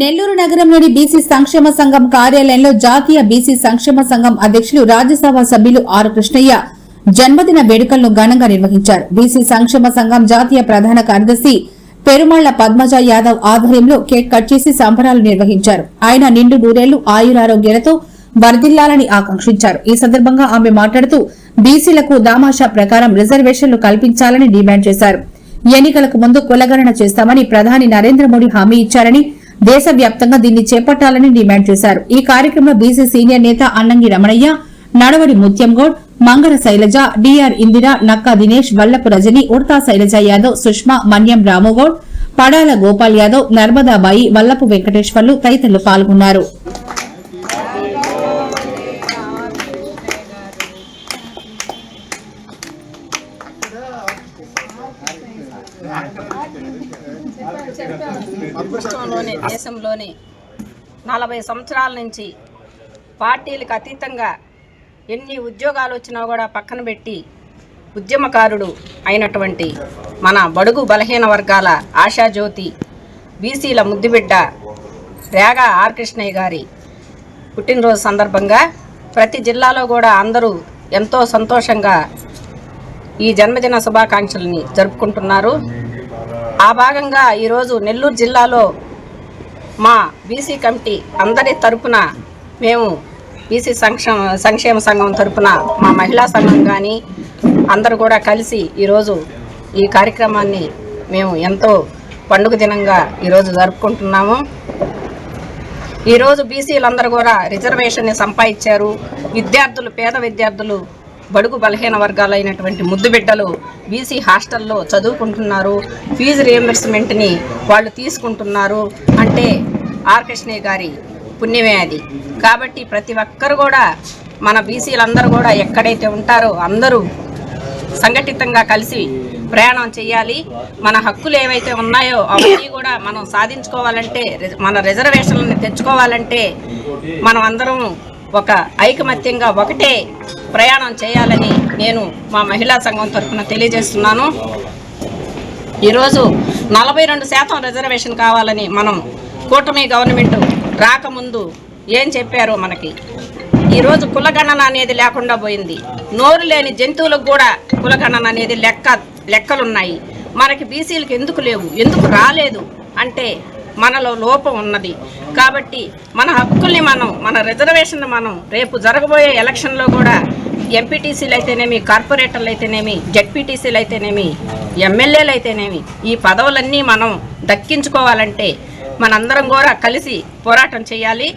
నెల్లూరు నగరంలోని బీసీ సంక్షేమ సంఘం కార్యాలయంలో జాతీయ బీసీ సంక్షేమ సంఘం అధ్యక్షులు రాజ్యసభ సభ్యులు ఆర్ కృష్ణయ్య జన్మదిన వేడుకలను ఘనంగా నిర్వహించారు. బీసీ సంక్షేమ సంఘం జాతీయ ప్రధాన కార్యదర్శి పెరుమాళ్ళ పద్మజ యాదవ్ ఆధ్వర్యంలో కేక్ కట్ చేసి సంబరాలు నిర్వహించారు. ఆయన నిండు నూరేళ్ళు ఆయురారోగ్యాలతో వర్ధిల్లాలని ఆకాంక్షించారు. ఈ సందర్భంగా ఆమె మాట్లాడుతూ బీసీలకు దామాషా ప్రకారం రిజర్వేషన్లు కల్పించాలని డిమాండ్ చేశారు. ఎన్నికలకు ముందు కులగణన చేస్తామని ప్రధాని నరేంద్ర మోడీ హామీ ఇచ్చారని దేశవ్యాప్తంగా దీన్ని చేపట్టాలని డిమాండ్ చేశారు. ఈ కార్యక్రమంలో బీసీ సీనియర్ నేత అన్నంగి రమణయ్య నడవడి ముత్యంగౌడ్ మంగళ శైలజ డిఆర్ ఇందిర నక్కా దినేష్ వల్లపు రజని ఉడతా శైలజ యాదవ్ సుష్మా మన్యం రామగౌడ్ పడాల గోపాల్ యాదవ్ నర్మదాబాయి వల్లపు వెంకటేశ్వర్లు తదితరులు పాల్గొన్నారు. రాష్ట్రంలోని దేశంలోని నలభై సంవత్సరాల నుంచి పార్టీలకు అతీతంగా ఎన్ని ఉద్యోగాలు వచ్చినా కూడా పక్కన పెట్టి ఉద్యమకారుడు అయినటువంటి మన బడుగు బలహీన వర్గాల ఆశాజ్యోతి బీసీల ముద్దుబిడ్డ రేగా ఆర్ కృష్ణయ్య గారి పుట్టినరోజు సందర్భంగా ప్రతి జిల్లాలో కూడా అందరూ ఎంతో సంతోషంగా ఈ జన్మదిన శుభాకాంక్షలని జరుపుకుంటున్నారు. ఆ భాగంగా ఈరోజు నెల్లూరు జిల్లాలో మా బీసీ కమిటీ అందరి తరపున మేము బీసీ సంక్షేమ సంక్షేమ సంఘం తరపున మా మహిళా సంఘం కానీ అందరూ కూడా కలిసి ఈరోజు ఈ కార్యక్రమాన్ని మేము ఎంతో పండుగ దినంగా ఈరోజు జరుపుకుంటున్నాము. ఈరోజు బీసీలందరూ కూడా రిజర్వేషన్ని సంపాదించారు. విద్యార్థులు పేద విద్యార్థులు బడుగు బలహీన వర్గాలైనటువంటి ముద్దు బిడ్డలు బీసీ హాస్టల్లో చదువుకుంటున్నారు. ఫీజు రియంబర్స్మెంట్ని వాళ్ళు తీసుకుంటున్నారు. అంటే ఆర్ కృష్ణయ్య గారి పుణ్యమే అది. కాబట్టి ప్రతి ఒక్కరు కూడా మన బీసీలందరూ కూడా ఎక్కడైతే ఉంటారో అందరూ సంఘటితంగా కలిసి ప్రయాణం చేయాలి. మన హక్కులు ఏవైతే ఉన్నాయో అవన్నీ కూడా మనం సాధించుకోవాలంటే మన రిజర్వేషన్లను తెచ్చుకోవాలంటే మనం అందరం ఒక ఐకమత్యంగా ఒకటే ప్రయాణం చేయాలని నేను మా మహిళా సంఘం తరఫున తెలియజేస్తున్నాను. ఈరోజు నలభై రెండు శాతం రిజర్వేషన్ కావాలని మనం కూటమి గవర్నమెంట్ రాకముందు ఏం చెప్పారో మనకి. ఈరోజు కులగణన అనేది లేకుండా పోయింది. నోరు లేని జంతువులకు కూడా కులగణన అనేది లెక్క లెక్కలున్నాయి. మనకి బీసీలకు ఎందుకు లేవు? ఎందుకు రాలేదు? అంటే మనలో లోపం ఉన్నది. కాబట్టి మన హక్కుల్ని మనం మన రిజర్వేషన్ మనం రేపు జరగబోయే ఎలక్షన్లో కూడా ఎంపీటీసీలు అయితేనేమి కార్పొరేటర్లు అయితేనేమి జెడ్పీటీసీలు అయితేనేమి ఎమ్మెల్యేలు అయితేనేమి ఈ పదవులన్నీ మనం దక్కించుకోవాలంటే మనందరం కూడా కలిసి పోరాటం చేయాలి.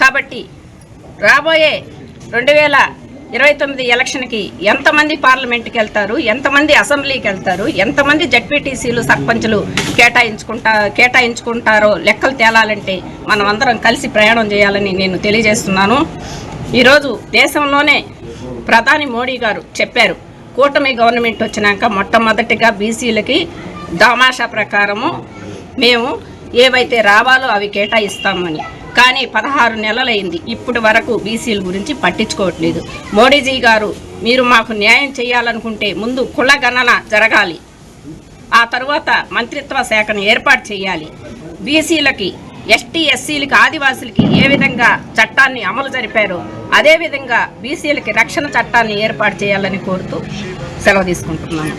కాబట్టి రాబోయే రెండు వేల ఇరవై తొమ్మిది ఎలక్షన్కి ఎంతమంది పార్లమెంట్కి వెళ్తారు? ఎంతమంది అసెంబ్లీకి వెళ్తారు? ఎంతమంది జడ్పీటీసీలు సర్పంచ్లు కేటాయించుకుంటా కేటాయించుకుంటారో లెక్కలు తేలాలంటే మనం అందరం కలిసి ప్రయాణం చేయాలని నేను తెలియజేస్తున్నాను. ఈరోజు దేశంలోనే ప్రధాని మోడీ గారు చెప్పారు కూటమి గవర్నమెంట్ వచ్చినాక మొట్టమొదటిగా బీసీలకి దామాషా ప్రకారము మేము ఏవైతే రావాలో అవి కేటాయిస్తామని. కానీ పదహారు నెలలైంది. ఇప్పటి వరకు బీసీల గురించి పట్టించుకోవట్లేదు. మోడీజీ గారు మీరు మాకు న్యాయం చేయాలనుకుంటే ముందు కుల గణన జరగాలి. ఆ తర్వాత మంత్రిత్వ శాఖను ఏర్పాటు చేయాలి. బీసీలకి ఎస్టీ ఎస్సీలకి ఆదివాసులకి ఏ విధంగా చట్టాన్ని అమలు జరిపారో అదేవిధంగా బీసీలకి రక్షణ చట్టాన్ని ఏర్పాటు చేయాలని కోరుతూ సెలవు తీసుకుంటున్నాను.